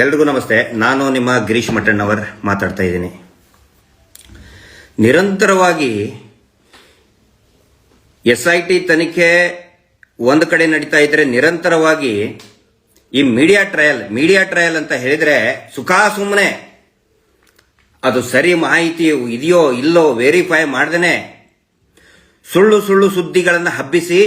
ಎಲ್ರಿಗೂ ನಮಸ್ತೆ. ನಾನು ನಿಮ್ಮ ಗಿರೀಶ್ ಮಠಣ್ಣವರ್ ಮಾತಾಡ್ತಾ ಇದ್ದೀನಿ. ನಿರಂತರವಾಗಿ ಎಸ್ ಐ ಟಿ ತನಿಖೆ ಒಂದು ಕಡೆ ನಡೀತಾ ಇದ್ರೆ ನಿರಂತರವಾಗಿ ಈ ಮೀಡಿಯಾ ಟ್ರಯಲ್ ಮೀಡಿಯಾ ಟ್ರಯಲ್ ಅಂತ ಹೇಳಿದ್ರೆ ಸುಖಾ ಸುಮ್ಮನೆ ಅದು ಸರಿ ಮಾಹಿತಿ ಇದೆಯೋ ಇಲ್ಲೋ ವೆರಿಫೈ ಮಾಡ್ದೇನೆ ಸುಳ್ಳು ಸುಳ್ಳು ಸುದ್ದಿಗಳನ್ನು ಹಬ್ಬಿಸಿ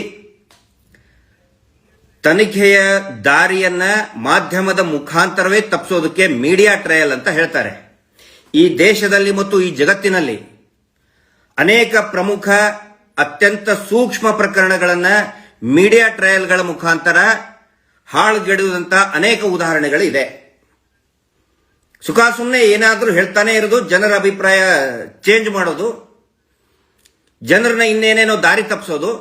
ತನಿಖೆಯ ದಾರಿಯನ್ನ ಮಾಧ್ಯಮದ ಮುಖಾಂತರವೇ ತಪ್ಪಿಸೋದಕ್ಕೆ ಮೀಡಿಯಾ ಟ್ರಯಲ್ ಅಂತ ಹೇಳ್ತಾರೆ. ಈ ದೇಶದಲ್ಲಿ ಮತ್ತು ಈ ಜಗತ್ತಿನಲ್ಲಿ ಅನೇಕ ಪ್ರಮುಖ, ಅತ್ಯಂತ ಸೂಕ್ಷ್ಮ ಪ್ರಕರಣಗಳನ್ನ ಮೀಡಿಯಾ ಟ್ರಯಲ್ಗಳ ಮುಖಾಂತರ ಹಾಳುಗೆಡುವಂತಹ ಅನೇಕ ಉದಾಹರಣೆಗಳಿದೆ. ಸುಮ್ಮನೆ ಏನಾದರೂ ಹೇಳ್ತಾನೆ ಇರೋದು, ಜನರ ಅಭಿಪ್ರಾಯ ಚೇಂಜ್ ಮಾಡೋದು, ಜನರನ್ನ ಇನ್ನೇನೇನೋ ದಾರಿ ತಪ್ಪಿಸೋದು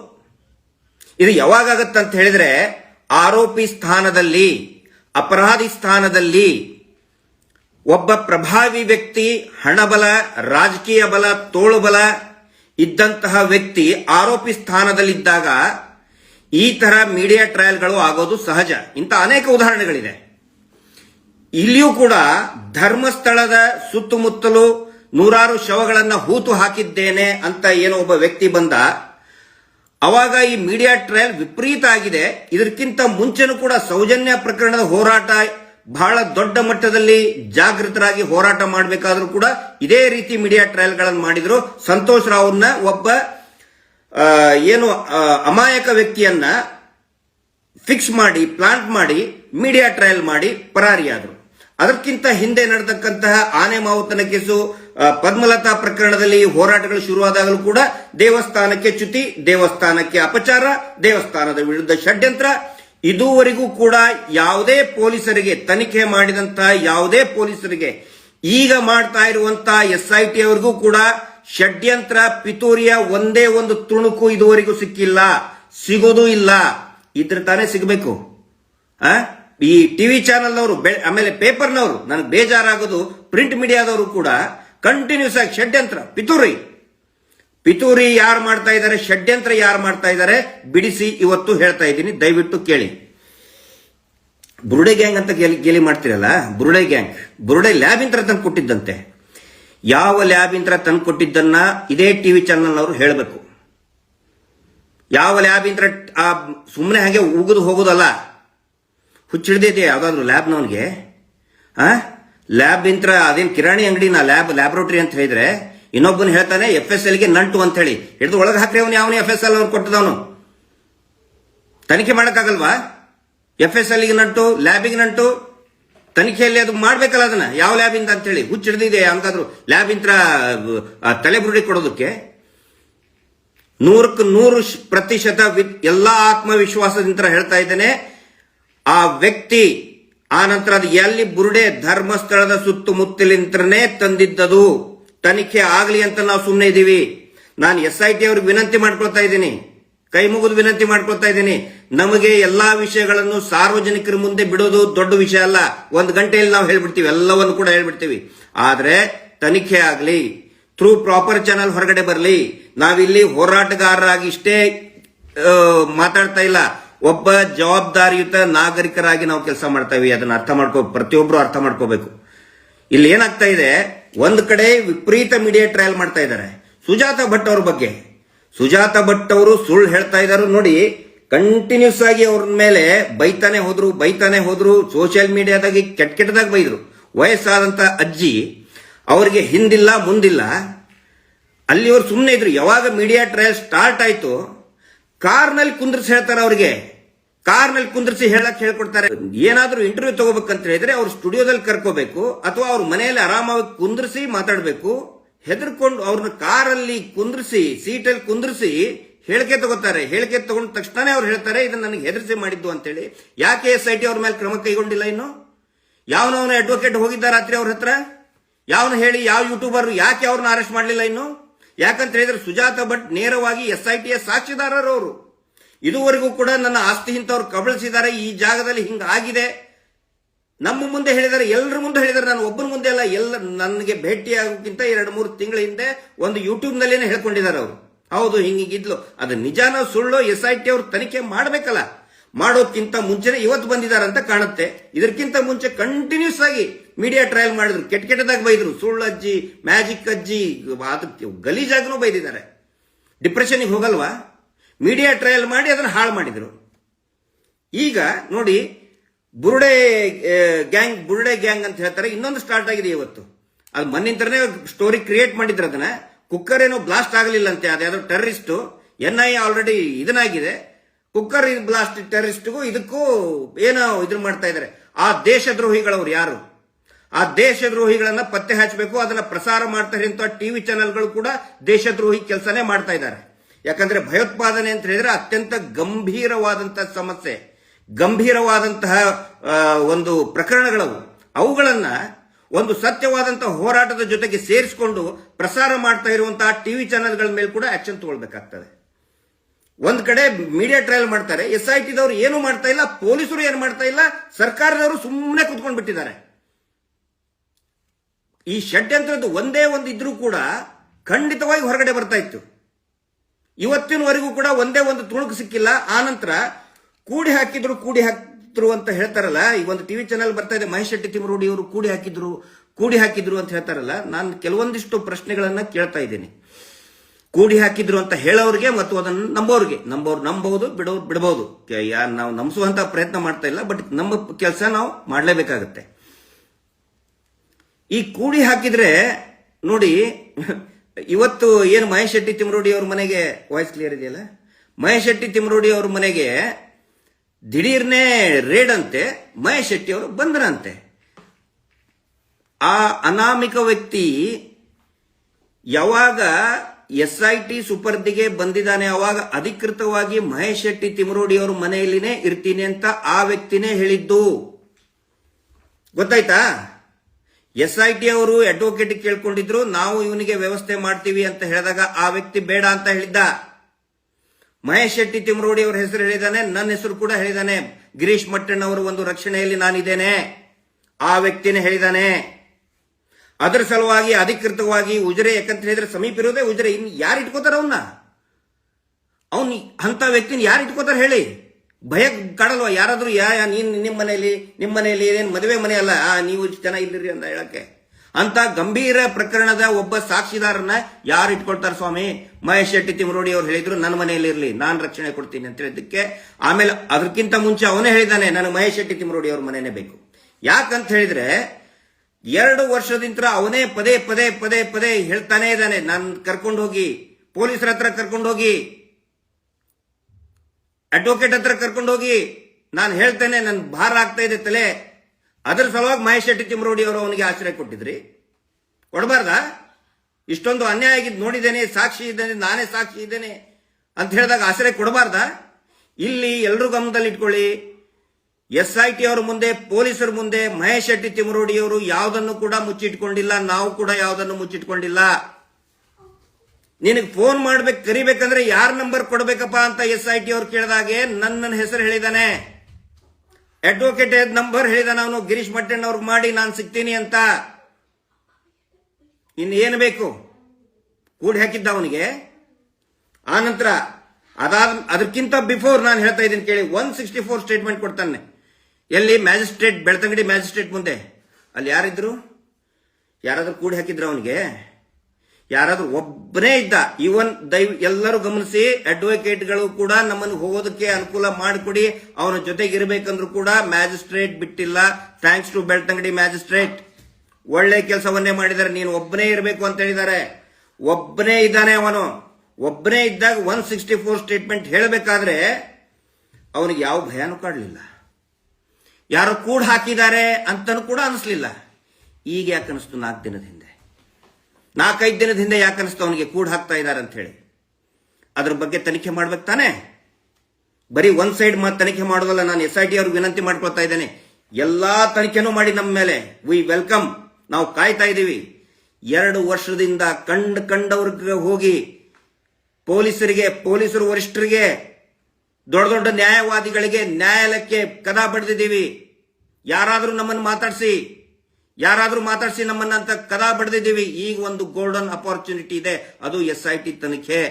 ಇದು ಯಾವಾಗತ್ತಂತ ಹೇಳಿದ್ರೆ ಆರೋಪಿ ಸ್ಥಾನದಲ್ಲಿ, ಅಪರಾಧಿ ಸ್ಥಾನದಲ್ಲಿ ಒಬ್ಬ ಪ್ರಭಾವಿ ವ್ಯಕ್ತಿ, ಹಣಬಲ, ರಾಜಕೀಯ ಬಲ ತೋಳುಬಲ ಇದ್ದಂತಹ ವ್ಯಕ್ತಿ ಆರೋಪಿ ಸ್ಥಾನದಲ್ಲಿದ್ದಾಗ ಈ ತರ ಮೀಡಿಯಾ ಟ್ರಯಲ್ಗಳು ಆಗೋದು ಸಹಜ. ಇಂಥ ಅನೇಕ ಉದಾಹರಣೆಗಳಿದೆ. ಇಲ್ಲಿಯೂ ಕೂಡ ಧರ್ಮಸ್ಥಳದ ಸುತ್ತಮುತ್ತಲು ನೂರಾರು ಶವಗಳನ್ನು ಹೂತು ಹಾಕಿದ್ದೇನೆ ಅಂತ ಏನೋ ಒಬ್ಬ ವ್ಯಕ್ತಿ ಬಂದ. ಅವಾಗ ಈ ಮೀಡಿಯಾ ಟ್ರಯಲ್ ವಿಪರೀತ ಆಗಿದೆ. ಇದಕ್ಕಿಂತ ಮುಂಚೆನೂ ಕೂಡ ಸೌಜನ್ಯ ಪ್ರಕರಣದ ಹೋರಾಟ ಬಹಳ ದೊಡ್ಡ ಮಟ್ಟದಲ್ಲಿ ಜಾಗೃತರಾಗಿ ಹೋರಾಟ ಮಾಡಬೇಕಾದ್ರೂ ಕೂಡ ಇದೇ ರೀತಿ ಮೀಡಿಯಾ ಟ್ರಯಲ್ಗಳನ್ನು ಮಾಡಿದ್ರು. ಸಂತೋಷ್ ರಾವ್ನ ಒಬ್ಬ ಏನು ಅಮಾಯಕ ವ್ಯಕ್ತಿಯನ್ನ ಫಿಕ್ಸ್ ಮಾಡಿ, ಪ್ಲಾಂಟ್ ಮಾಡಿ, ಮೀಡಿಯಾ ಟ್ರಯಲ್ ಮಾಡಿ ಪರಾರಿಯಾದರು. ಅದಕ್ಕಿಂತ ಹಿಂದೆ ನಡೆದಕ್ಕಂತಹ ಆನೆ ಮಾವುತನ ಕೇಸು ಪದ್ಮಲತಾ ಪ್ರಕರಣದಲ್ಲಿ ಹೋರಾಟಗಳು ಶುರುವಾದಾಗಲೂ ಕೂಡ ದೇವಸ್ಥಾನಕ್ಕೆ ಚ್ಯುತಿ, ದೇವಸ್ಥಾನಕ್ಕೆ ಅಪಚಾರ, ದೇವಸ್ಥಾನದ ವಿರುದ್ಧ ಷಡ್ಯಂತ್ರ. ಇದುವರೆಗೂ ಕೂಡ ಯಾವುದೇ ಪೊಲೀಸರಿಗೆ ತನಿಖೆ ಮಾಡಿದಂತಹ ಯಾವುದೇ ಪೊಲೀಸರಿಗೆ ಈಗ ಮಾಡ್ತಾ ಇರುವಂತಹ ಐ ಟಿ ಅವರಿಗೂ ಕೂಡ ಷಡ್ಯಂತ್ರ ಪಿತೂರಿಯ ಒಂದೇ ಒಂದು ತುಣುಕು ಇದುವರೆಗೂ ಸಿಕ್ಕಿಲ್ಲ. ಸಿಗೋದು ಇಲ್ಲ. ಇದ್ರ ತಾನೇ ಸಿಗಬೇಕು. ಆ? ಈ ಟಿವಿ ಚಾನೆಲ್ನವರು ಆಮೇಲೆ ಪೇಪರ್ನವರು, ನನಗೆ ಬೇಜಾರಾಗೋದು, ಪ್ರಿಂಟ್ ಮೀಡಿಯಾದವರು ಕೂಡ ಕಂಟಿನ್ಯೂಸ್ ಆಗಿ ಷಡ್ಯಂತ್ರ, ಪಿತೂರಿ. ಪಿತೂರಿ ಯಾರು ಮಾಡ್ತಾ ಇದ್ದಾರೆ? ಷಡ್ಯಂತ್ರ ಯಾರು ಮಾಡ್ತಾ ಇದ್ದಾರೆ? ಬಿಡಿಸಿ ಇವತ್ತು ಹೇಳ್ತಾ ಇದ್ದೀನಿ, ದಯವಿಟ್ಟು ಕೇಳಿ. ಬುರುಡೆ ಗ್ಯಾಂಗ್ ಅಂತ ಗೇಲಿ ಮಾಡ್ತಿರಲ್ಲ? ಬುರುಡೆ ಗ್ಯಾಂಗ್. ಬುರುಡೆ ಲ್ಯಾಬ್ ಇಂತ್ರ ತಂದು ಕೊಟ್ಟಿದ್ದಂತೆ. ಯಾವ ಲ್ಯಾಬ್ ಇಂತ್ರ ತಂದು ಕೊಟ್ಟಿದ್ದನ್ನ ಇದೇ ಟಿವಿ ಚಾನೆಲ್ನವರು ಹೇಳಬೇಕು. ಯಾವ ಲ್ಯಾಬ್ ಆ ಸುಮ್ಮನೆ ಹಾಗೆ ಉಗಿದು ಹೋಗೋದಲ್ಲ? ಹುಚ್ಚಿಡ್ದೈತೆ ಯಾವ್ದಾದ್ರು ಲ್ಯಾಬ್ನವನಿಗೆ? ಆ? ಲ್ಯಾಬ್ ಇಂತ್ರ ಅದೇನ್ ಕಿರಾಣಿ ಅಂಗಡಿನ ಲ್ಯಾಬ್ ಲ್ಯಾಬ್ರೋಟರಿ ಅಂತ ಹೇಳಿದ್ರೆ ಇನ್ನೊಬ್ಬನು ಹೇಳ್ತಾನೆ ಎಫ್ ಎಸ್ ಎಲ್ಗೆ ನಂಟು ಅಂತ ಹೇಳಿ. ಹಿಡಿದು ಒಳಗೆ ಹಾಕ್ರಿ ಅವನು, ಯಾವನು ಎಫ್ ಎಸ್ ಎಲ್ ಅವ್ರು ಕೊಟ್ಟದವನು ತನಿಖೆ ಮಾಡಕ್ಕಾಗಲ್ವಾ? ಎಫ್ ಎಸ್ ಎಲ್ಗೆ ನಂಟು ಲ್ಯಾಬಿಗೆ ನಂಟು. ತನಿಖೆಯಲ್ಲಿ ಅದು ಮಾಡ್ಬೇಕಲ್ಲ ಅದನ್ನ. ಯಾವ ಲ್ಯಾಬಿಂದ ಅಂತ ಹೇಳಿ. ಹುಚ್ಚಿಡ್ದಿದೆ ಅಂತಾದ್ರು ಲ್ಯಾಬ್ ಇಂತ್ರ ತಲೆ ತಲೆಬುರುಡಿ ಕೊಡೋದಕ್ಕೆ. ನೂರಕ್ಕೆ ನೂರು ಪ್ರತಿಶತ ಎಲ್ಲಾ ಆತ್ಮವಿಶ್ವಾಸದಿಂದ ಹೇಳ್ತಾ ಇದ್ದೇನೆ. ಆ ವ್ಯಕ್ತಿ ಆ ನಂತರ ಅದು ಎಲ್ಲಿ ಬುರುಡೆ ಧರ್ಮಸ್ಥಳದ ಸುತ್ತಮುತ್ತಲಿಂತ್ರನೇ ತಂದಿದ್ದದು. ತನಿಖೆ ಆಗಲಿ ಅಂತ ನಾವು ಸುಮ್ಮನೆ ಇದ್ದೀವಿ. ನಾನು ಎಸ್ ಐ ಟಿ ಅವ್ರಿಗೆ ವಿನಂತಿ ಮಾಡ್ಕೊಳ್ತಾ ಇದ್ದೀನಿ. ಕೈ ಮುಗಿದು ವಿನಂತಿ ಮಾಡ್ಕೊಳ್ತಾ ಇದ್ದೀನಿ. ನಮಗೆ ಎಲ್ಲಾ ವಿಷಯಗಳನ್ನು ಸಾರ್ವಜನಿಕರ ಮುಂದೆ ಬಿಡೋದು ದೊಡ್ಡ ವಿಷಯ ಅಲ್ಲ. ಒಂದು ಗಂಟೆಯಲ್ಲಿ ನಾವು ಹೇಳ್ಬಿಡ್ತೀವಿ. ಎಲ್ಲವನ್ನು ಕೂಡ ಹೇಳ್ಬಿಡ್ತೀವಿ. ಆದ್ರೆ ತನಿಖೆ ಆಗಲಿ, ಥ್ರೂ ಪ್ರಾಪರ್ ಚಾನಲ್ ಹೊರಗಡೆ ಬರಲಿ, ನಾವಿಲ್ಲಿ ಹೋರಾಟಗಾರರಾಗಿ ಇಷ್ಟೇ ಮಾತಾಡ್ತಾ ಇಲ್ಲ. ಒಬ್ಬ ಜವಾಬ್ದಾರಿಯುತ ನಾಗರಿಕರಾಗಿ ನಾವು ಕೆಲಸ ಮಾಡ್ತಾ ಇವಿ ಅದನ್ನ ಅರ್ಥ ಮಾಡ್ಕೋ, ಪ್ರತಿಯೊಬ್ರು ಅರ್ಥ ಮಾಡ್ಕೋಬೇಕು. ಇಲ್ಲಿ ಏನಾಗ್ತಾ ಇದೆ, ಒಂದು ಕಡೆ ವಿಪರೀತ ಮೀಡಿಯಾ ಟ್ರಯಲ್ ಮಾಡ್ತಾ ಇದ್ದಾರೆ. ಸುಜಾತ ಭಟ್ ಅವ್ರ ಬಗ್ಗೆ. ಸುಜಾತ ಭಟ್ ಅವರು ಸುಳ್ಳು ಹೇಳ್ತಾ ಇದ್ದಾರೆ ನೋಡಿ ಕಂಟಿನ್ಯೂಸ್ ಆಗಿ ಅವ್ರ ಮೇಲೆ ಬೈತಾನೆ ಹೋದ್ರು ಬೈತಾನೆ ಹೋದ್ರು ಸೋಷಿಯಲ್ ಮೀಡಿಯಾದಾಗಿ ಕೆಟ್ಟ ಕೆಟ್ಟದಾಗ ಬೈದ್ರು. ವಯಸ್ಸಾದಂತ ಅಜ್ಜಿ, ಅವರಿಗೆ ಹಿಂದಿಲ್ಲ, ಮುಂದಿಲ್ಲ. ಅಲ್ಲಿ ಅವ್ರು ಸುಮ್ಮನೆ ಇದ್ರು. ಯಾವಾಗ ಮೀಡಿಯಾ ಟ್ರಯಲ್ ಸ್ಟಾರ್ಟ್ ಆಯ್ತು ಕಾರ್ನಲ್ಲಿ ಕುಂದ್ರಿಸಿ ಹೇಳ್ತಾರೆ ಅವ್ರಿಗೆ. ಕಾರ್ನಲ್ಲಿ ಕುಂದ್ರಿಸಿ ಹೇಳಕ್ ಹೇಳ್ಕೊಡ್ತಾರೆ. ಏನಾದ್ರೂ ಇಂಟರ್ವ್ಯೂ ತಗೋಬೇಕಂತ ಹೇಳಿದ್ರೆ ಅವ್ರು ಸ್ಟುಡಿಯೋದಲ್ಲಿ ಕರ್ಕೋಬೇಕು, ಅಥವಾ ಅವ್ರ ಮನೆಯಲ್ಲಿ ಆರಾಮಾಗಿ ಕುಂದ್ರಿಸಿ ಮಾತಾಡಬೇಕು, ಹೆದರ್ಕೊಂಡು ಅವ್ರನ್ನ ಕಾರಲ್ಲಿ ಕುಂದ್ರಿಸಿ ಸೀಟಲ್ಲಿ ಕುಂದ್ರಿಸಿ ಹೇಳಿಕೆ ತಗೋತಾರೆ. ಹೇಳಿಕೆ ತಗೊಂಡ ತಕ್ಷಣ ಅವ್ರು ಹೇಳ್ತಾರೆ, ಇದನ್ನ ನನಗೆ ಹೆದರಿಸಿ ಮಾಡಿದ್ದು ಅಂತೇಳಿ. ಯಾಕೆ ಎಸ್ ಐ ಟಿ ಅವ್ರ ಮೇಲೆ ಕ್ರಮ ಕೈಗೊಂಡಿಲ್ಲ ಇನ್ನು? ಯಾವನವನ ಅಡ್ವೊಕೇಟ್ ಹೋಗಿದ್ದ ರಾತ್ರಿ ಅವ್ರ ಹತ್ರ? ಯಾವನು ಹೇಳಿ, ಯಾವ ಯೂಟ್ಯೂಬರ್ ಯಾಕೆ ಅವ್ರನ್ನ ಅರೆಸ್ಟ್ ಮಾಡಲಿಲ್ಲ ಇನ್ನು? ಯಾಕಂತ ಹೇಳಿದ್ರೆ ಸುಜಾತ ಭಟ್ ನೇರವಾಗಿ ಎಸ್ ಐ ಟಿಯ ಸಾಕ್ಷಿದಾರರು ಅವರು ಇದುವರೆಗೂ ಕೂಡ ನನ್ನ ಆಸ್ತಿ ಇಂಥವ್ರು ಕಬಳಿಸಿದ್ದಾರೆ, ಈ ಜಾಗದಲ್ಲಿ ಹಿಂಗಾಗಿದೆ. ನಮ್ಮ ಮುಂದೆ ಹೇಳಿದರೆ ಎಲ್ಲರ ಮುಂದೆ ಹೇಳಿದರೆ ನಾನು ಒಬ್ಬನ ಮುಂದೆ ಅಲ್ಲ, ಎಲ್ಲ ನನಗೆ ಭೇಟಿಯಾಗೋಕ್ಕಿಂತ ಎರಡು ಮೂರು ತಿಂಗಳ ಹಿಂದೆ ಒಂದು ಯೂಟ್ಯೂಬ್ ನಲ್ಲೇನೆ ಹೇಳ್ಕೊಂಡಿದ್ದಾರೆ ಅವರು. ಹೌದು, ಹಿಂಗಿದ್ಲು. ಅದು ನಿಜಾನ ಸುಳ್ಳು ಎಸ್ ಐ ಟಿ ಅವರು ತನಿಖೆ ಮಾಡಬೇಕಲ್ಲ. ಮಾಡೋಕ್ಕಿಂತ ಮುಂಚೆನೆ ಇವತ್ತು ಬಂದಿದ್ದಾರೆ ಅಂತ ಕಾಣುತ್ತೆ. ಇದಕ್ಕಿಂತ ಮುಂಚೆ ಕಂಟಿನ್ಯೂಸ್ ಆಗಿ ಮೀಡಿಯಾ ಟ್ರಯಲ್ ಮಾಡಿದ್ರು. ಕೆಟ್ಟ ಕೆಟ್ಟದಾಗ ಬೈದ್ರು. ಸುಳ್ಳು ಅಜ್ಜಿ ಮ್ಯಾಜಿಕ್ ಅಜ್ಜಿ, ಅದಕ್ಕೆ ಗಲೀಜಾಗೂ ಬೈದಿದ್ದಾರೆ. ಡಿಪ್ರೆಷನ್ಗೆ ಹೋಗಲ್ವಾ? ಮೀಡಿಯಾ ಟ್ರಯಲ್ ಮಾಡಿ ಅದನ್ನು ಹಾಳು ಮಾಡಿದ್ರು. ಈಗ ನೋಡಿ, ಬುರುಡೆ ಗ್ಯಾಂಗ್ ಬುರುಡೆ ಗ್ಯಾಂಗ್ ಅಂತ ಹೇಳ್ತಾರೆ. ಇನ್ನೊಂದು ಸ್ಟಾರ್ಟ್ ಆಗಿದೆ ಇವತ್ತು. ಅದು ಮನ್ನಿಂತರನೇ ಸ್ಟೋರಿ ಕ್ರಿಯೇಟ್ ಮಾಡಿದ್ರು ಅದನ್ನ. ಕುಕ್ಕರ್ ಏನೋ ಬ್ಲಾಸ್ಟ್ ಆಗಲಿಲ್ಲ ಅಂತೆ ಅದ್ಯಾವುದೋ ಟೆರರಿಸ್ಟು ಎನ್ ಐ ಆಲ್ರೆಡಿ ಇದನ್ನಾಗಿದೆ. ಕುಕ್ಕರ್ ಬ್ಲಾಸ್ಟ್ ಟೆರರಿಸ್ಟ್ಗೂ ಇದಕ್ಕೂ ಏನೋ ಇದ್ರು ಮಾಡ್ತಾ ಇದ್ದಾರೆ ಆ ದೇಶದ್ರೋಹಿಗಳವ್ರು ಯಾರು? ಆ ದೇಶದ್ರೋಹಿಗಳನ್ನ ಪತ್ತೆ ಹಚ್ಚಬೇಕು ಅದನ್ನ ಪ್ರಸಾರ ಮಾಡ್ತಾ ಇರುವಂತಹ ಟಿವಿ ಚಾನೆಲ್ಗಳು ಕೂಡ ದೇಶದ್ರೋಹಿ ಕೆಲಸನೇ ಮಾಡ್ತಾ ಇದ್ದಾರೆ ಯಾಕಂದ್ರೆ ಭಯೋತ್ಪಾದನೆ ಅಂತ ಹೇಳಿದ್ರೆ ಅತ್ಯಂತ ಗಂಭೀರವಾದಂತಹ ಸಮಸ್ಯೆ. ಗಂಭೀರವಾದಂತಹ ಒಂದು ಪ್ರಕರಣಗಳವು. ಅವುಗಳನ್ನ ಒಂದು ಸತ್ಯವಾದಂತಹ ಹೋರಾಟದ ಜೊತೆಗೆ ಸೇರಿಸಿಕೊಂಡು ಪ್ರಸಾರ ಮಾಡ್ತಾ ಇರುವಂತಹ ಟಿವಿ ಚಾನೆಲ್ಗಳ ಮೇಲೆ ಕೂಡ ಆಕ್ಷನ್ ತಗೊಳ್ಬೇಕಾಗ್ತದೆ. ಒಂದ್ ಕಡೆ ಮೀಡಿಯಾ ಟ್ರಯಲ್ ಮಾಡ್ತಾರೆ ಎಸ್ ಐ ಟಿದವರು ಏನು ಮಾಡ್ತಾ ಇಲ್ಲ, ಪೊಲೀಸರು ಏನು ಮಾಡ್ತಾ ಇಲ್ಲ, ಸರ್ಕಾರದವರು ಸುಮ್ಮನೆ ಕುತ್ಕೊಂಡು ಬಿಟ್ಟಿದ್ದಾರೆ. ಈ ಷಡ್ಯಂತ್ರದ್ದು ಒಂದೇ ಒಂದು ಇದ್ರೂ ಕೂಡ ಖಂಡಿತವಾಗಿ ಹೊರಗಡೆ ಬರ್ತಾ ಇತ್ತು. ಇವತ್ತಿನವರೆಗೂ ಕೂಡ ಒಂದೇ ಒಂದು ತುಣುಕು ಸಿಕ್ಕಿಲ್ಲ. ಆ ನಂತರ ಕೂಡಿ ಹಾಕಿದ್ರು ಕೂಡಿ ಹಾಕಿದ್ರು ಅಂತ ಹೇಳ್ತಾರಲ್ಲ, ಈ ಒಂದು ಟಿವಿ ಚಾನೆಲ್ ಬರ್ತಾ ಇದೆ, ಮಹೇಶ್ ಶೆಟ್ಟಿ ತಿಮ್ಮರೋಡಿ ಅವರು ಕೂಡಿ ಹಾಕಿದ್ರು ಕೂಡಿ ಹಾಕಿದ್ರು ಅಂತ ಹೇಳ್ತಾರಲ್ಲ, ನಾನು ಕೆಲವೊಂದಿಷ್ಟು ಪ್ರಶ್ನೆಗಳನ್ನ ಕೇಳ್ತಾ ಇದ್ದೀನಿ. ಕೂಡಿ ಹಾಕಿದ್ರು ಅಂತ ಹೇಳೋರಿಗೆ ಮತ್ತು ಅದನ್ನು ನಂಬೋರಿಗೆ. ನಂಬೋರು ನಂಬಹುದು ಬಿಡೋರು ಬಿಡಬಹುದು ನಾವು ನಂಬಿಸುವಂತ ಪ್ರಯತ್ನ ಮಾಡ್ತಾ ಇಲ್ಲ ಬಟ್ ನಮ್ಮ ಕೆಲಸ ನಾವು ಮಾಡಲೇಬೇಕಾಗತ್ತೆ. ಈ ಕೂಡಿ ಹಾಕಿದ್ರೆ, ನೋಡಿ, ಇವತ್ತು ಏನು ಮಹೇಶ್ ಶೆಟ್ಟಿ ತಿಮರೋಡಿ ಅವ್ರ ಮನೆಗೆ ವಾಯ್ಸ್ ಕ್ಲಿಯರ್ ಇದೆಯಲ್ಲ? ಮಹೇಶ್ ಶೆಟ್ಟಿ ತಿಮರೋಡಿ ಅವ್ರ ಮನೆಗೆ ದಿಢೀರ್ನೇ ರೇಡ್ ಅಂತೆ, ಮಹೇಶ್ ಶೆಟ್ಟಿ ಅವರು ಬಂದ್ರಂತೆ. ಆ ಅನಾಮಿಕ ವ್ಯಕ್ತಿ ಯಾವಾಗ ಎಸ್ ಐ ಟಿ ಸುಪರ್ದಿಗೆ ಬಂದಿದ್ದಾನೆ ಅವಾಗ ಅಧಿಕೃತವಾಗಿ ಮಹೇಶ್ ಶೆಟ್ಟಿ ತಿಮರೋಡಿ ಅವ್ರ ಮನೆಯಲ್ಲಿನೇ ಇರ್ತೀನಿ ಅಂತ ಆ ವ್ಯಕ್ತಿನೇ ಹೇಳಿದ್ದು. ಗೊತ್ತಾಯ್ತಾ? ಎಸ್ ಐ ಟಿ ಅವರು ಅಡ್ವೊಕೇಟ್ ಕೇಳ್ಕೊಂಡಿದ್ರು, ನಾವು ಇವನಿಗೆ ವ್ಯವಸ್ಥೆ ಮಾಡ್ತೀವಿ ಅಂತ ಹೇಳಿದಾಗ ಆ ವ್ಯಕ್ತಿ ಬೇಡ ಅಂತ ಹೇಳಿದ್ದ. ಮಹೇಶ್ ಶೆಟ್ಟಿ ತಿಮರೋಡಿ ಅವರ ಹೆಸರು ಹೇಳಿದಾನೆ, ನನ್ನ ಹೆಸರು ಕೂಡ ಹೇಳಿದಾನೆ. ಗಿರೀಶ್ ಮಟ್ಟಣ್ಣ ಅವರ ಒಂದು ರಕ್ಷಣೆಯಲ್ಲಿ ನಾನಿದ್ದೇನೆ. ಆ ವ್ಯಕ್ತಿನೇ ಹೇಳಿದಾನೆ. ಅದರ ಸಲುವಾಗಿ, ಅಧಿಕೃತವಾಗಿ ಉಜರೆ ಯಾಕಂತ ಹೇಳಿದ್ರೆ ಸಮೀಪ ಇರೋದೇ ಉಜರೆ. ಇನ್ ಯಾರು ಇಟ್ಕೋತಾರ ಅವನ್ನ ಅವನ್ ಅಂತ ವ್ಯಕ್ತಿನ ಯಾರು ಇಟ್ಕೋತಾರ ಹೇಳಿ? ಭಯ ಕಾಡಲ್ವ? ಯಾರಾದ್ರೂ, ಯಾ ನೀನ್ ನಿಮ್ಮ ಮನೆಯಲ್ಲಿ ನಿಮ್ಮ ಮನೆಯಲ್ಲಿ ಏನೇನು ಮದುವೆ ಮನೆ ಅಲ್ಲ ನೀವು ಇಲ್ಲಿರಿ ಅಂತ ಹೇಳಕ್ಕೆ. ಅಂತ ಗಂಭೀರ ಪ್ರಕರಣದ ಒಬ್ಬ ಸಾಕ್ಷಿದಾರನ ಯಾರು ಇಟ್ಕೊಳ್ತಾರೆ ಸ್ವಾಮಿ? ಮಹೇಶ್ ಶೆಟ್ಟಿ ತಿಮರೋಡಿ ಅವ್ರು ಹೇಳಿದ್ರು, ನನ್ನ ಮನೆಯಲ್ಲಿ ಇರಲಿ, ನಾನು ರಕ್ಷಣೆ ಕೊಡ್ತೀನಿ ಅಂತ ಹೇಳಿದ್ದಕ್ಕೆ. ಆಮೇಲೆ ಅದಕ್ಕಿಂತ ಮುಂಚೆ ಅವನೇ ಹೇಳಿದಾನೆ ನನಗೆ ಮಹೇಶ್ ಶೆಟ್ಟಿ ತಿಮರೋಡಿ ಅವ್ರ ಮನೆನೇ ಬೇಕು ಯಾಕಂತ ಹೇಳಿದ್ರೆ ಎರಡು ವರ್ಷದಿಂದ ಅವನೇ ಪದೇ ಪದೇ ಪದೇ ಪದೇ ಹೇಳ್ತಾನೆ ಇದ್ದಾನೆ. ನಾನು ಕರ್ಕೊಂಡು ಹೋಗಿ, ಪೊಲೀಸರ ಹತ್ರ ಕರ್ಕೊಂಡು ಹೋಗಿ ಅಡ್ವೊಕೇಟ್ ಹತ್ರ ಕರ್ಕೊಂಡು ಹೋಗಿ, ನಾನು ಹೇಳ್ತೇನೆ ನನ್ನ ಭಾರ ಆಗ್ತಾ ಇದೆ ತಲೆ. ಅದರ ಸಲುವಾಗಿ ಮಹೇಶ್ ಶೆಟ್ಟಿ ತಿಮರೋಡಿ ಅವರು ಅವನಿಗೆ ಆಶ್ರಯ ಕೊಟ್ಟಿದ್ರಿ. ಕೊಡಬಾರ್ದ? ಇಷ್ಟೊಂದು ಅನ್ಯಾಯ ಆಗಿದ್ದು ನೋಡಿದ್ದೇನೆ, ಸಾಕ್ಷಿ ಇದ್ದೇನೆ, ನಾನೇ ಸಾಕ್ಷಿ ಇದ್ದೇನೆ ಅಂತ ಹೇಳಿದಾಗ ಆಶ್ರಯ ಕೊಡಬಾರ್ದ? ಇಲ್ಲಿ ಎಲ್ಲರೂ ಗಮನದಲ್ಲಿ ಇಟ್ಕೊಳ್ಳಿ ಎಸ್ ಐ ಟಿ ಅವರ ಮುಂದೆ, ಪೊಲೀಸರ ಮುಂದೆ ಮಹೇಶ್ ಶೆಟ್ಟಿ ತಿಮರೋಡಿ ಅವರು ಯಾವುದನ್ನು ಕೂಡ ಮುಚ್ಚಿಟ್ಕೊಂಡಿಲ್ಲ, ನಾವು ಕೂಡ ಯಾವುದನ್ನು ಮುಚ್ಚಿಟ್ಕೊಂಡಿಲ್ಲ. ನಿನಗೆ ಫೋನ್ ಮಾಡ್ಬೇಕು, ಕರಿಬೇಕಂದ್ರೆ ಯಾರ ನಂಬರ್ ಕೊಡಬೇಕಪ್ಪ ಅಂತ ಎಸ್ ಐ ಟಿ ಅವ್ರು ಕೇಳಿದಾಗೆ ನನ್ನ ಹೆಸರು ಹೇಳಿದಾನೆ. ಅಡ್ವೊಕೇಟ್ ನಂಬರ್ ಹೇಳಿದಾನೆ ಅವನು, ಗಿರೀಶ್ ಮಟ್ಟಣ್ಣ ಅವ್ರಿಗೆ ಮಾಡಿ ನಾನು ಸಿಗ್ತೀನಿ ಅಂತ. ಇನ್ನೇನು ಬೇಕು? ಕೂಡಿ ಹಾಕಿದ್ದ ಅವನಿಗೆ. ಆ ನಂತರ ಅದಾದ, ಅದಕ್ಕಿಂತ ಬಿಫೋರ್ ನಾನು ಹೇಳ್ತಾ ಇದ್ದೀನಿ ಕೇಳಿ ಒನ್ ಸಿಕ್ಸ್ಟಿ ಫೋರ್ ಸ್ಟೇಟ್ಮೆಂಟ್ ಕೊಡ್ತಾನೆ. ಎಲ್ಲಿ ಮ್ಯಾಜಿಸ್ಟ್ರೇಟ್, ಬೆಳ್ತಂಗಡಿ ಮ್ಯಾಜಿಸ್ಟ್ರೇಟ್ ಮುಂದೆ? ಅಲ್ಲಿ ಯಾರಿದ್ರು? ಯಾರಾದ್ರೂ ಕೂಡಿ ಹಾಕಿದ್ರು ಅವನಿಗೆ? ಯಾರಾದ್ರೂ ಒಬ್ಬನೇ ಇದ್ದ? ಇವನ್ ದೈವ, ಎಲ್ಲರೂ ಗಮನಿಸಿ ಅಡ್ವೊಕೇಟ್ಗಳು ಕೂಡ ನಮ್ಮನ್ನು ಹೋಗೋದಕ್ಕೆ ಅನುಕೂಲ ಮಾಡಿಕೊಡಿ. ಅವನ ಜೊತೆಗೆ ಇರಬೇಕಂದ್ರೂ ಕೂಡ ಮ್ಯಾಜಿಸ್ಟ್ರೇಟ್ ಬಿಟ್ಟಿಲ್ಲ. Thanks to Belthangady magistrate. ಒಳ್ಳೆ ಕೆಲಸವನ್ನೇ ಮಾಡಿದ್ದಾರೆ. ನೀನು ಒಬ್ಬನೇ ಇರಬೇಕು ಅಂತ ಹೇಳಿದ್ದಾರೆ. ಒಬ್ಬನೇ ಇದ್ದಾನೆ ಅವನು. ಒಬ್ಬನೇ ಇದ್ದಾಗ ಒನ್ ಸಿಕ್ಸ್ಟಿ ಫೋರ್ ಸ್ಟೇಟ್ಮೆಂಟ್ ಹೇಳಬೇಕಾದ್ರೆ ಅವನಿಗೆ ಯಾವ ಭಯನೂ ಕಾಡಲಿಲ್ಲ. ಯಾರೋ ಕೂಡ ಹಾಕಿದ್ದಾರೆ ಅಂತನೂ ಕೂಡ ಅನಿಸ್ಲಿಲ್ಲ. ಈಗ ಯಾಕೆ ಅನಿಸ್ತು ನಾಲ್ಕು ದಿನದ ಹಿಂದೆ? ನಾಲ್ಕೈದು ದಿನದ ಹಿಂದೆ ಯಾಕೆ ಅನಿಸ್ತು ಅವನಿಗೆ ಕೂಡ ಹಾಕ್ತಾ ಇದ್ದಾರೆ ಅಂತ ಹೇಳಿ ಅದ್ರ ಬಗ್ಗೆ ತನಿಖೆ ಮಾಡ್ಬೇಕು ತಾನೆ? ಬರೀ ಒಂದ್ ಸೈಡ್ ತನಿಖೆ ಮಾಡೋದಲ್ಲ ನಾನು ಎಸ್ ಐ ಟಿ ಅವ್ರಿಗೆ ವಿನಂತಿ ಮಾಡ್ಕೊಳ್ತಾ ಇದ್ದೇನೆ. ಎಲ್ಲಾ ತನಿಖೆನೂ ಮಾಡಿ ನಮ್ಮ ಮೇಲೆ. ವಿ ವೆಲ್ಕಮ್ ನಾವು ಕಾಯ್ತಾ ಇದ್ದೀವಿ. ಎರಡು ವರ್ಷದಿಂದ ಕಂಡು ಕಂಡವ್ರಿಗೆ ಹೋಗಿ ಪೊಲೀಸರಿಗೆ, ಪೊಲೀಸರು ವರಿಷ್ಠರಿಗೆ ದೊಡ್ಡ ದೊಡ್ಡ ನ್ಯಾಯವಾದಿಗಳಿಗೆ ನ್ಯಾಯಾಲಯಕ್ಕೆ ಕದ ಬಡ್ದಿದ್ದೀವಿ. ಯಾರಾದರೂ ನಮ್ಮನ್ನು ಮಾತಾಡಿಸಿ, ಯಾರಾದರೂ ಮಾತಾಡಿಸಿ ನಮ್ಮನ್ನ ಅಂತ ಕದ ಬಡ್ದಿದ್ದೀವಿ. ಈಗ ಒಂದು ಗೋಲ್ಡನ್ ಅಪಾರ್ಚುನಿಟಿ ಇದೆ. ಅದು ಎಸ್ ಐ ಟಿ ತನಿಖೆ.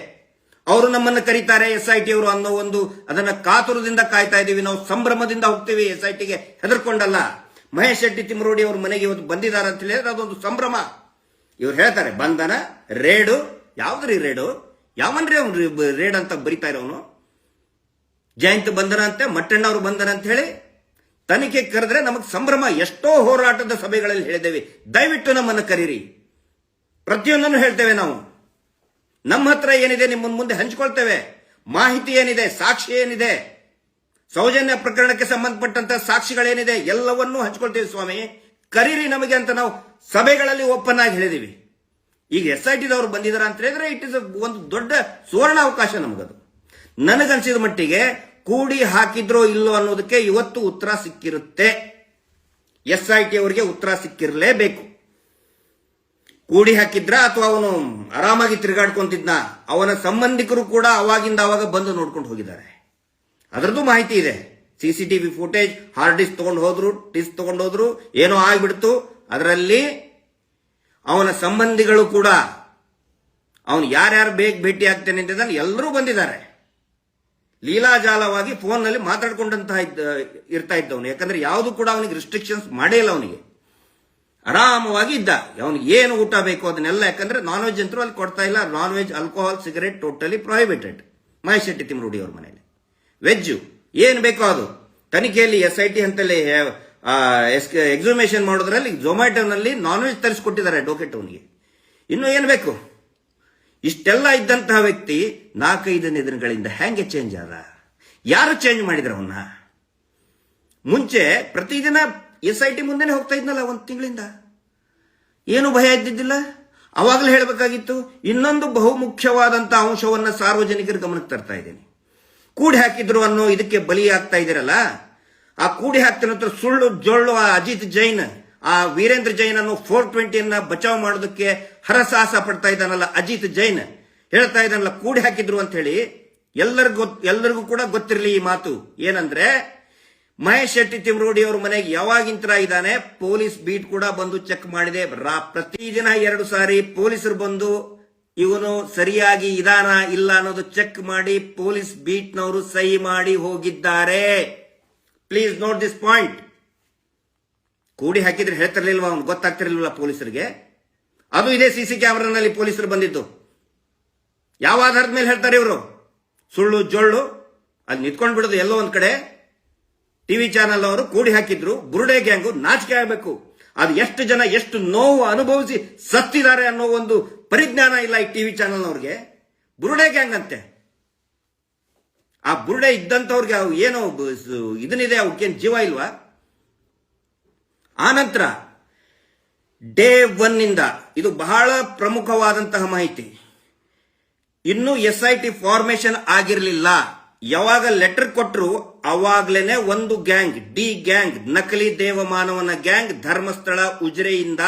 ಅವರು ನಮ್ಮನ್ನು ಕರೀತಾರೆ ಎಸ್ ಐ ಟಿ ಅವರು ಅನ್ನೋ ಒಂದು ಅದನ್ನ ಕಾತುರದಿಂದ ಕಾಯ್ತಾ ಇದ್ದೀವಿ. ನಾವು ಸಂಭ್ರಮದಿಂದ ಹೋಗ್ತೀವಿ ಎಸ್ ಐ ಟಿಗೆ ಹೆದರ್ಕೊಂಡಲ್ಲ. ಮಹೇಶ್ ಶೆಟ್ಟಿ ತಿಮರೋಡಿ ಅವ್ರ ಮನೆಗೆ ಇವತ್ತು ಬಂದಿದ್ದಾರೆ ಅಂತ ಹೇಳಿದ್ರೆ ಅದೊಂದು ಸಂಭ್ರಮ. ಇವ್ರು ಹೇಳ್ತಾರೆ, ಬಂಧನ, ರೇಡು, ಯಾವ್ದ್ರಿ ರೇಡು? ಯಾವನ್ರಿ ಅವ್ನು ರೇಡ್ ಅಂತ ಬರೀತಾ ಇರೋನು? ಜಯಂತ್ ಅಂತೆ, ಮಟ್ಟಣ್ಣ ಅವರು ಬಂದರು ಅಂತ ಹೇಳಿ ತನಿಖೆ ಕರೆದ್ರೆ ನಮಗೆ ಸಂಭ್ರಮ ಎಷ್ಟೋ ಹೋರಾಟದ ಸಭೆಗಳಲ್ಲಿ ಹೇಳಿದ್ದೇವೆ. ದಯವಿಟ್ಟು ನಮ್ಮನ್ನು ಕರೀರಿ. ಪ್ರತಿಯೊಂದನ್ನು ಹೇಳ್ತೇವೆ ನಾವು. ನಮ್ಮ ಹತ್ರ ಏನಿದೆ ನಿಮ್ಮ ಮುಂದೆ ಹಂಚಿಕೊಳ್ತೇವೆ. ಮಾಹಿತಿ ಏನಿದೆ, ಸಾಕ್ಷಿ ಏನಿದೆ, ಸೌಜನ್ಯ ಪ್ರಕರಣಕ್ಕೆ ಸಂಬಂಧಪಟ್ಟಂತ ಸಾಕ್ಷಿಗಳೇನಿದೆ, ಎಲ್ಲವನ್ನೂ ಹಂಚ್ಕೊಳ್ತೇವೆ ಸ್ವಾಮಿ. ಕರೀರಿ ನಮಗೆ ಅಂತ ನಾವು ಸಭೆಗಳಲ್ಲಿ ಓಪನ್ ಆಗಿ ಹೇಳಿದೀವಿ ಈಗ ಎಸ್ ಐ ಟಿದವರು ಬಂದಿದ್ದಾರೆ ಅಂತ ಹೇಳಿದ್ರೆ ಇಟ್ ಇಸ್ ಒಂದು ದೊಡ್ಡ ಸುವರ್ಣ ಅವಕಾಶ ನಮಗದು. ನನಗನ್ಸಿದ ಮಟ್ಟಿಗೆ ಕೂಡಿ ಹಾಕಿದ್ರೋ ಇಲ್ಲೋ ಅನ್ನೋದಕ್ಕೆ ಇವತ್ತು ಉತ್ತರ ಸಿಕ್ಕಿರುತ್ತೆ. ಎಸ್ ಐ ಟಿ ಅವರಿಗೆ ಉತ್ತರ ಸಿಕ್ಕಿರಲೇಬೇಕು. ಕೂಡಿ ಹಾಕಿದ್ರ ಅಥವಾ ಅವನು ಆರಾಮಾಗಿ ತಿರುಗಾಡ್ಕೊಂತಿದ್ನ, ಅವನ ಸಂಬಂಧಿಕರು ಕೂಡ ಅವಾಗಿಂದ ಅವಾಗ ಬಂದು ನೋಡ್ಕೊಂಡು ಹೋಗಿದ್ದಾರೆ. ಅದರದ್ದು ಮಾಹಿತಿ ಇದೆ. ಸಿಸಿಟಿವಿ ಫುಟೇಜ್, ಹಾರ್ಡ್ ಡಿಸ್ಕ್ ತಗೊಂಡು ಹೋದ್ರು, ಡಿಸ್ಕ್ ತಗೊಂಡು ಹೋದ್ರು, ಏನೋ ಆಗ್ಬಿಡ್ತು. ಅದರಲ್ಲಿ ಅವನ ಸಂಬಂಧಿಗಳು ಕೂಡ, ಅವನು ಯಾರ್ಯಾರು ಬೇಗ ಭೇಟಿ ಆಗ್ತೇನೆ ಅಂತ ಎಲ್ಲರೂ ಬಂದಿದ್ದಾರೆ. ಲೀಲಾಜಾಲವಾಗಿ ಫೋನ್ನಲ್ಲಿ ಮಾತಾಡ್ಕೊಂಡಂತಹ ಇದ್ದ, ಇರ್ತಾ ಇದ್ದವನು. ಯಾಕಂದ್ರೆ ಯಾವುದು ಕೂಡ ಅವನಿಗೆ ರಿಸ್ಟ್ರಿಕ್ಷನ್ಸ್ ಮಾಡೇ ಇಲ್ಲ ಅವನಿಗೆ. ಆರಾಮವಾಗಿ ಇದ್ದ. ಅವನಿಗೆ ಏನು ಊಟ ಬೇಕು ಅದನ್ನೆಲ್ಲ, ಯಾಕಂದ್ರೆ ನಾನ್ ವೆಜ್ ಅಂತರೂ ಅಲ್ಲಿ ಕೊಡ್ತಾ ಇಲ್ಲ. Non veg alcohol cigarette totally prohibited Mahesh Shetty Thimmarody ಅವ್ರ ಮನೆಯಲ್ಲಿ ವೆಜ್ಜು ಏನು ಬೇಕೋ ಅದು. ತನಿಖೆಯಲ್ಲಿ ಎಸ್ ಐ ಟಿ ಅಂತಲ್ಲಿ ಎಕ್ಸಾಮಿನೇಷನ್ ಮಾಡೋದ್ರಲ್ಲಿ ಝೊಮ್ಯಾಟೋನಲ್ಲಿ ನಾನ್ ವೆಜ್ ತರಿಸಿಕೊಟ್ಟಿದ್ದಾರೆ ಡೋಕೆಟ್ ಅವನಿಗೆ. ಇನ್ನು ಏನು ಬೇಕು? ಇಷ್ಟೆಲ್ಲ ಇದ್ದಂತಹ ವ್ಯಕ್ತಿ ನಾಲ್ಕೈದನೇ ದಿನಗಳಿಂದ ಹೆಂಗೆ ಚೇಂಜ್ ಆದ? ಯಾರು ಚೇಂಜ್ ಮಾಡಿದ್ರ ಅವನ್ನ? ಮುಂಚೆ ಪ್ರತಿದಿನ ಎಸ್ ಐ ಟಿ ಮುಂದೆನೆ ಹೋಗ್ತಾ ಇದ್ನಲ್ಲ ಒಂದು ತಿಂಗಳಿಂದ. ಏನು ಭಯ ಇದ್ದಿದ್ದಿಲ್ಲ? ಅವಾಗಲೇ ಹೇಳಬೇಕಾಗಿತ್ತು, ಇನ್ನೊಂದು ಬಹುಮುಖ್ಯವಾದಂತಹ ಅಂಶವನ್ನ ಸಾರ್ವಜನಿಕರ ಗಮನಕ್ಕೆ ತರ್ತಾ ಇದ್ದೀನಿ. ಕೂಡಿ ಹಾಕಿದ್ರು ಅನ್ನೋ ಇದಕ್ಕೆ ಬಲಿ ಆಗ್ತಾ ಇದ್ದೀರಲ್ಲ? ಆ ಕೂಡಿ ಹಾಕ್ತಿರೋ ನಂತರ ಸುಳ್ಳು ಜೊಳ್ಳು ಆ ಅಜಿತ್ ಜೈನ್, ಆ ವೀರೇಂದ್ರ ಜೈನ್ ಅನ್ನು ಫೋರ್ ಟ್ವೆಂಟಿಯನ್ನ ಬಚಾವ್ ಮಾಡೋದಕ್ಕೆ ಹರಸಾಹಸ ಪಡ್ತಾ ಇದ್ದಾನಲ್ಲ ಅಜಿತ್ ಜೈನ್. ಹೇಳ್ತಾ ಇದ್ದಾನಲ್ಲ, ಕೂಡಿ ಹಾಕಿದ್ರು ಅಂತ ಹೇಳಿ ಎಲ್ಲರಿಗೂ ಎಲ್ಲರಿಗೂ ಕೂಡ ಗೊತ್ತಿರಲಿ ಈ ಮಾತು. ಏನಂದ್ರೆ, ಮಹೇಶ್ ಶೆಟ್ಟಿ ತಿಮ್ರೋಡಿ ಅವ್ರ ಮನೆಗೆ ಯಾವಾಗಿಂತರ ಇದ್ದಾನೆ, ಪೊಲೀಸ್ ಬೀಟ್ ಕೂಡ ಬಂದು ಚೆಕ್ ಮಾಡಿದೆ. ಪ್ರತಿದಿನ ಎರಡು ಸಾರಿ ಪೊಲೀಸರು ಬಂದು, ಇವನು ಸರಿಯಾಗಿ ಇದಾನ ಇಲ್ಲ ಅನ್ನೋದು ಚೆಕ್ ಮಾಡಿ, ಪೊಲೀಸ್ ಬೀಟ್ನವರು ಸಹಿ ಮಾಡಿ ಹೋಗಿದ್ದಾರೆ. Please note this point. ಕೂಡಿ ಹಾಕಿದ್ರೆ ಹೇಳ್ತಿರ್ಲಿಲ್ವಾ ಅವ್ನು? ಗೊತ್ತಾಗ್ತಿರ್ಲಿಲ್ವಲ್ಲ ಪೊಲೀಸರಿಗೆ? ಅದು ಇದೇ ಸಿ ಕ್ಯಾಮ್ರಾನಲ್ಲಿ ಪೊಲೀಸರು ಬಂದಿದ್ದು. ಯಾವ ಆಧಾರದ ಮೇಲೆ ಹೇಳ್ತಾರೆ ಇವರು? ಸುಳ್ಳು, ಜೊಳ್ಳು, ಅಲ್ಲಿ ನಿಂತ್ಕೊಂಡು ಬಿಡೋದು ಎಲ್ಲೋ ಒಂದ್ ಕಡೆ. ಟಿವಿ ಚಾನೆಲ್ ಅವರು ಕೂಡಿ ಹಾಕಿದ್ರು ಬುರುಡೆ ಗ್ಯಾಂಗು ನಾಚಿಕೆ ಆಗಬೇಕು. ಅದು ಎಷ್ಟು ಜನ ಎಷ್ಟು ನೋವು ಅನುಭವಿಸಿ ಸತ್ತಿದ್ದಾರೆ ಅನ್ನೋ ಒಂದು ಪರಿಜ್ಞಾನ ಇಲ್ಲ ಈ ಟಿವಿ ಚಾನೆಲ್ನವ್ರಿಗೆ ಬುರುಡೆ ಗ್ಯಾಂಗ್ ಅಂತೆ ಆ ಬುರುಡೆ ಇದ್ದಂಥವ್ರಿಗೆ ಅವು ಏನೋ ಸ- ಇದನ್ನಿದೆ ಅವಕ್ಕೇನು ಜೀವ ಇಲ್ವಾ? ಆನಂತರ ಡೇ ಒನ್ ಇಂದ ಇದು ಬಹಳ ಪ್ರಮುಖವಾದಂತಹ ಮಾಹಿತಿ. ಇನ್ನು ಎಸ್ ಐ ಟಿ ಫಾರ್ಮೇಶನ್ ಆಗಿರಲಿಲ್ಲ. ಯಾವಾಗ ಲೆಟರ್ ಕೊಟ್ಟರು ಅವಾಗ್ಲೇನೆ ಒಂದು ಗ್ಯಾಂಗ್ ಡಿ ಗ್ಯಾಂಗ್ ನಕಲಿ ದೇವಮಾನವನ ಗ್ಯಾಂಗ್ ಧರ್ಮಸ್ಥಳ, ಉಜಿರೆಯಿಂದ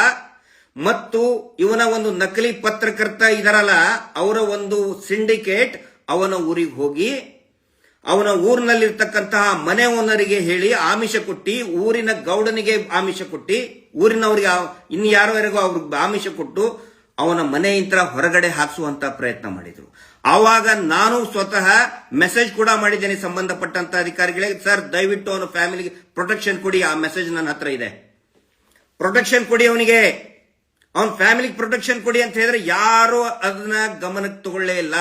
ಮತ್ತು ಇವನ ಒಂದು ನಕಲಿ ಪತ್ರಕರ್ತ ಇದರಲ್ಲ, ಅವರ ಒಂದು ಸಿಂಡಿಕೇಟ್ ಅವನ ಊರಿಗೆ ಹೋಗಿ ಅವನ ಊರಿನಲ್ಲಿರ್ತಕ್ಕಂತಹ ಮನೆ ಓನರಿಗೆ ಹೇಳಿ ಆಮಿಷ ಕೊಟ್ಟಿ, ಊರಿನ ಗೌಡನಿಗೆ ಆಮಿಷ ಕೊಟ್ಟಿ, ಊರಿನವರಿಗೆ ಇನ್ ಇನ್ನು ಯಾರ್ಯಾರಿಗೂ ಅವ್ರಿಗೆ ಆಮಿಷ ಕೊಟ್ಟು ಅವನ ಮನೆಯಿಂದ ಹೊರಗಡೆ ಹಾಕಿಸುವಂತ ಪ್ರಯತ್ನ ಮಾಡಿದ್ರು. ಆವಾಗ ನಾನು ಸ್ವತಃ ಮೆಸೇಜ್ ಕೂಡ ಮಾಡಿದ್ದೇನೆ ಸಂಬಂಧಪಟ್ಟಂತ ಅಧಿಕಾರಿಗಳಿಗೆ, ಸರ್, ದಯವಿಟ್ಟು ಅವನ ಫ್ಯಾಮಿಲಿಗೆ ಪ್ರೊಟೆಕ್ಷನ್ ಕೊಡಿ, ಆ ಮೆಸೇಜ್ ನನ್ನ ಹತ್ರ ಇದೆ. ಪ್ರೊಟೆಕ್ಷನ್ ಕೊಡಿ ಅವನಿಗೆ. ಅವನ ಫ್ಯಾಮಿಲಿಗೆ ಪ್ರೊಟೆಕ್ಷನ್ ಕೊಡಿ ಅಂತ ಹೇಳಿದ್ರೆ ಯಾರು ಅದನ್ನ ಗಮನಕ್ಕೆ ತಗೊಳ್ಳೇ ಇಲ್ಲ.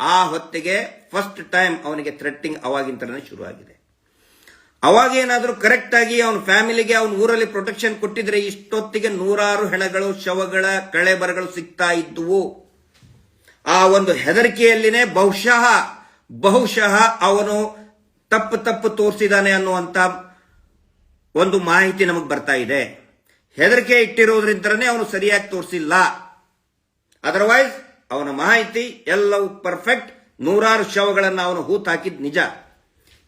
ಆ ಹೊತ್ತಿಗೆ ಫಸ್ಟ್ ಟೈಮ್ ಅವನಿಗೆ ಥ್ರೆಟ್ಟಿಂಗ್ ಅವಾಗಿಂತನೇ ಶುರು ಆಗಿದೆ ಅವಾಗ ಏನಾದರೂ ಕರೆಕ್ಟ್ ಆಗಿ ಅವನ ಫ್ಯಾಮಿಲಿಗೆ ಅವನ ಊರಲ್ಲಿ ಪ್ರೊಟೆಕ್ಷನ್ ಕೊಟ್ಟಿದ್ರೆ ಇಷ್ಟೊತ್ತಿಗೆ ನೂರಾರು ಹೆಣಗಳು, ಶವಗಳ, ಕಳೆಬರಗಳು ಸಿಗ್ತಾ ಇದ್ದುವು. ಆ ಒಂದು ಹೆದರಿಕೆಯಲ್ಲಿನೇ ಬಹುಶಃ ಬಹುಶಃ ಅವನು ತಪ್ಪು ತಪ್ಪು ತೋರಿಸಿದಾನೆ ಅನ್ನುವಂತ ಒಂದು ಮಾಹಿತಿ ನಮಗೆ ಬರ್ತಾ ಇದೆ. ಹೆದರಿಕೆ ಇಟ್ಟಿರೋದ್ರಿಂದನೇ ಅವನು ಸರಿಯಾಗಿ ತೋರಿಸಿಲ್ಲ. ಅದರ್ವೈಸ್ ಅವನ ಮಾಹಿತಿ ಎಲ್ಲವೂ ಪರ್ಫೆಕ್ಟ್ ನೂರಾರು ಶವಗಳನ್ನು ಅವನು ಹೂತ್ ಹಾಕಿದ್ ನಿಜ.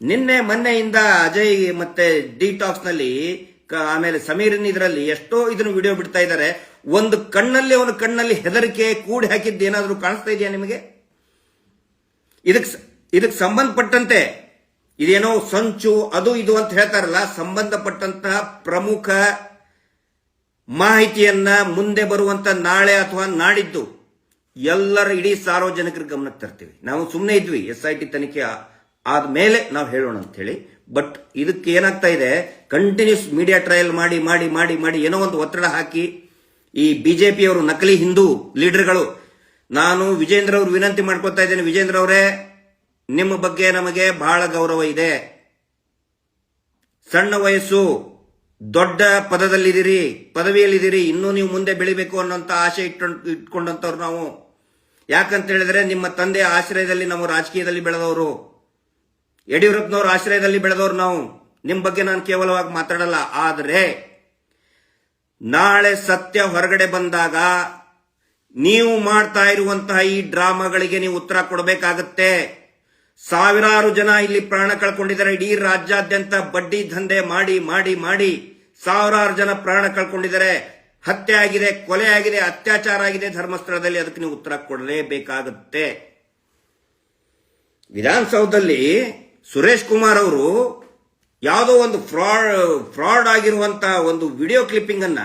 ನಿನ್ನೆ ಮೊನ್ನೆಯಿಂದ ಅಜಯ್ ಮತ್ತೆ ಡಿಟಾಕ್ಸ್ನಲ್ಲಿ ಆಮೇಲೆ ಸಮೀರನ್ ಇದರಲ್ಲಿ ಎಷ್ಟೋ ಇದನ್ನು ವಿಡಿಯೋ ಬಿಡ್ತಾ ಇದ್ದಾರೆ. ಒಂದು ಕಣ್ಣಲ್ಲಿ ಅವನ ಕಣ್ಣಲ್ಲಿ ಹೆದರಿಕೆ ಕೂಡಿ ಹಾಕಿದ್ದು ಏನಾದರೂ ಕಾಣಿಸ್ತಾ ಇದೆಯಾ ನಿಮಗೆ? ಇದಕ್ಕೆ ಇದಕ್ಕೆ ಸಂಬಂಧಪಟ್ಟಂತೆ ಇದೇನೋ ಸಂಚು ಅದು ಇದು ಅಂತ ಹೇಳ್ತಾರಲ್ಲ, ಸಂಬಂಧಪಟ್ಟಂತಹ ಪ್ರಮುಖ ಮಾಹಿತಿಯನ್ನ ಮುಂದೆ ಬರುವಂತ ನಾಳೆ ಅಥವಾ ನಾಡಿದ್ದು. ಎಲ್ಲರ ಇಡೀ ಸಾರ್ವಜನಿಕರ ಗಮನಕ್ಕೆ ತರ್ತೀವಿ. ನಾವು ಸುಮ್ಮನೆ ಇದ್ವಿ ಎಸ್ ಐ ಟಿ ತನಿಖೆ ಆದ್ಮೇಲೆ ನಾವು ಹೇಳೋಣ ಅಂತ ಹೇಳಿ ಬಟ್ ಇದಕ್ಕೆ ಏನಾಗ್ತಾ ಇದೆ ಕಂಟಿನ್ಯೂಸ್ ಮೀಡಿಯಾ ಟ್ರಯಲ್ ಮಾಡಿ ಮಾಡಿ ಮಾಡಿ ಮಾಡಿ ಏನೋ ಒಂದು ಒತ್ತಡ ಹಾಕಿ ಈ ಬಿಜೆಪಿಯವರು ನಕಲಿ ಹಿಂದೂ ಲೀಡರ್ಗಳು. ನಾನು ವಿಜೇಂದ್ರ ಅವರು ವಿನಂತಿ ಮಾಡ್ಕೊತಾ ಇದ್ದೇನೆ. ವಿಜೇಂದ್ರ ಅವರೇ, ನಿಮ್ಮ ಬಗ್ಗೆ ನಮಗೆ ಬಹಳ ಗೌರವ ಇದೆ. ಸಣ್ಣ ವಯಸ್ಸು ದೊಡ್ಡ ಪದದಲ್ಲಿದ್ದೀರಿ, ಪದವಿಯಲ್ಲಿದ್ದೀರಿ, ಇನ್ನೂ ನೀವು ಮುಂದೆ ಬೆಳಿಬೇಕು ಅನ್ನೋಂಥ ಆಸೆ ಇಟ್ಕೊಂಡ್ ಇಟ್ಕೊಂಡಂತವ್ರು ನಾವು. ಯಾಕಂತ ಹೇಳಿದ್ರೆ ನಿಮ್ಮ ತಂದೆ ಆಶ್ರಯದಲ್ಲಿ ನಾವು ರಾಜಕೀಯದಲ್ಲಿ ಬೆಳೆದವರು. ಯಡಿಯೂರಪ್ಪನವ್ರ ಆಶ್ರಯದಲ್ಲಿ ಬೆಳೆದವರು ನಾವು. ನಿಮ್ಮ ಬಗ್ಗೆ ನಾನು ಕೇವಲವಾಗಿ ಮಾತಾಡಲ್ಲ. ಆದರೆ, ನಾಳೆ ಸತ್ಯ ಹೊರಗಡೆ ಬಂದಾಗ ನೀವು ಮಾಡ್ತಾ ಇರುವಂತಹ ಈ ಡ್ರಾಮಾಗಳಿಗೆ ನೀವು ಉತ್ತರ ಕೊಡಬೇಕಾಗತ್ತೆ. ಸಾವಿರಾರು ಜನ ಇಲ್ಲಿ ಪ್ರಾಣ ಕಳ್ಕೊಂಡಿದ್ದಾರೆ. ಇಡೀ ರಾಜ್ಯಾದ್ಯಂತ ಬಡ್ಡಿ ದಂಧೆ ಮಾಡಿ ಮಾಡಿ ಮಾಡಿ. ಸಾವಿರಾರು ಜನ ಪ್ರಾಣ ಕಳ್ಕೊಂಡಿದ್ದಾರೆ. ಹತ್ಯೆ ಆಗಿದೆ, ಕೊಲೆ ಆಗಿದೆ, ಅತ್ಯಾಚಾರ ಆಗಿದೆ ಧರ್ಮಸ್ಥಳದಲ್ಲಿ. ಅದಕ್ಕೆ ನೀವು ಉತ್ತರ ಕೊಡಲೇಬೇಕಾಗುತ್ತೆ. ವಿಧಾನಸೌಧದಲ್ಲಿ ಸುರೇಶ್ ಕುಮಾರ್ ಅವರು ಯಾವುದೋ ಒಂದು ಫ್ರಾಡ್ ಫ್ರಾಡ್ ಆಗಿರುವಂತಹ ಒಂದು ವಿಡಿಯೋ ಕ್ಲಿಪ್ಪಿಂಗ್ ಅನ್ನ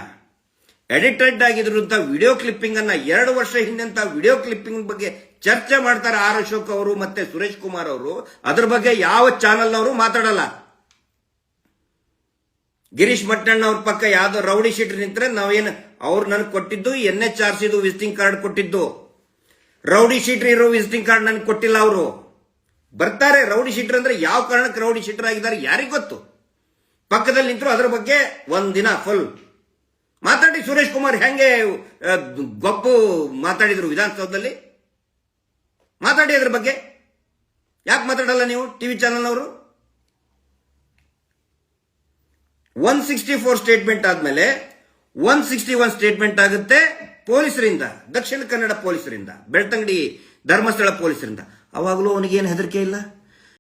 ಎಡಿಟೆಡ್ ಆಗಿರುವಂತ ವಿಡಿಯೋ ಕ್ಲಿಪ್ಪಿಂಗ್ ಅನ್ನ ಎರಡು ವರ್ಷ ಹಿಂದಂತ ವಿಡಿಯೋ ಕ್ಲಿಪ್ಪಿಂಗ್ ಬಗ್ಗೆ ಚರ್ಚೆ ಮಾಡ್ತಾರೆ ಆರ್ ಅಶೋಕ್ ಅವರು ಮತ್ತೆ ಸುರೇಶ್ ಕುಮಾರ್ ಅವರು. ಅದ್ರ ಬಗ್ಗೆ ಯಾವ ಚಾನೆಲ್ನವರು ಮಾತಾಡಲ್ಲ. ಗಿರೀಶ್ ಮಟ್ಟಣ್ಣ ಅವ್ರ ಪಕ್ಕ ಯಾವ್ದೋ ರೌಡಿ ಶೀಟರ್ ನಿಂತ್ರೆ ನಾವೇನು ಅವ್ರು ನನಗೆ ಕೊಟ್ಟಿದ್ದು ಎನ್ ಎಚ್ ಆರ್ ಸಿದು ವಿಸಿಟಿಂಗ್ ಕಾರ್ಡ್ ಕೊಟ್ಟಿದ್ದು. ರೌಡಿ ಶೀಟರ್ ಇರೋ ವಿಸಿಟಿಂಗ್ ಕಾರ್ಡ್ ನನಗೆ ಕೊಟ್ಟಿಲ್ಲ ಅವರು. ಬರ್ತಾರೆ, ರೌಡಿ ಶೀಟರ್ ಅಂದ್ರೆ ಯಾವ ಕಾರಣಕ್ಕೆ ರೌಡಿ ಶೀಟರ್ ಆಗಿದ್ದಾರೆ ಯಾರಿಗೆ ಗೊತ್ತು? ಪಕ್ಕದಲ್ಲಿ ನಿಂತರು ಅದ್ರ ಬಗ್ಗೆ ಒಂದಿನ ಫುಲ್ ಮಾತಾಡಿ ಸುರೇಶ್ ಕುಮಾರ್ ಹೆಂಗೆ ಗೊಪ್ಪು ಮಾತಾಡಿದ್ರು ವಿಧಾನಸೌಧದಲ್ಲಿ? ಮಾತಾಡಿ ಅದ್ರ ಬಗ್ಗೆ. ಯಾಕೆ ಮಾತಾಡಲ್ಲ ನೀವು ಟಿವಿ ಚಾನೆಲ್ನವರು ಒನ್ ಸಿಕ್ಸ್ಟಿ ಫೋರ್ ಸ್ಟೇಟ್ಮೆಂಟ್ ಆದ್ಮೇಲೆ ಒನ್ ಸಿಕ್ಸ್ಟಿ ಒನ್ ಸ್ಟೇಟ್ಮೆಂಟ್ ಆಗುತ್ತೆ ಪೊಲೀಸರಿಂದ, ದಕ್ಷಿಣ ಕನ್ನಡ ಪೊಲೀಸರಿಂದ, ಬೆಳ್ತಂಗಡಿ ಧರ್ಮಸ್ಥಳ ಪೊಲೀಸರಿಂದ. ಅವಾಗಲೂ ಏನು ಹೆದರಿಕೆ ಇಲ್ಲ?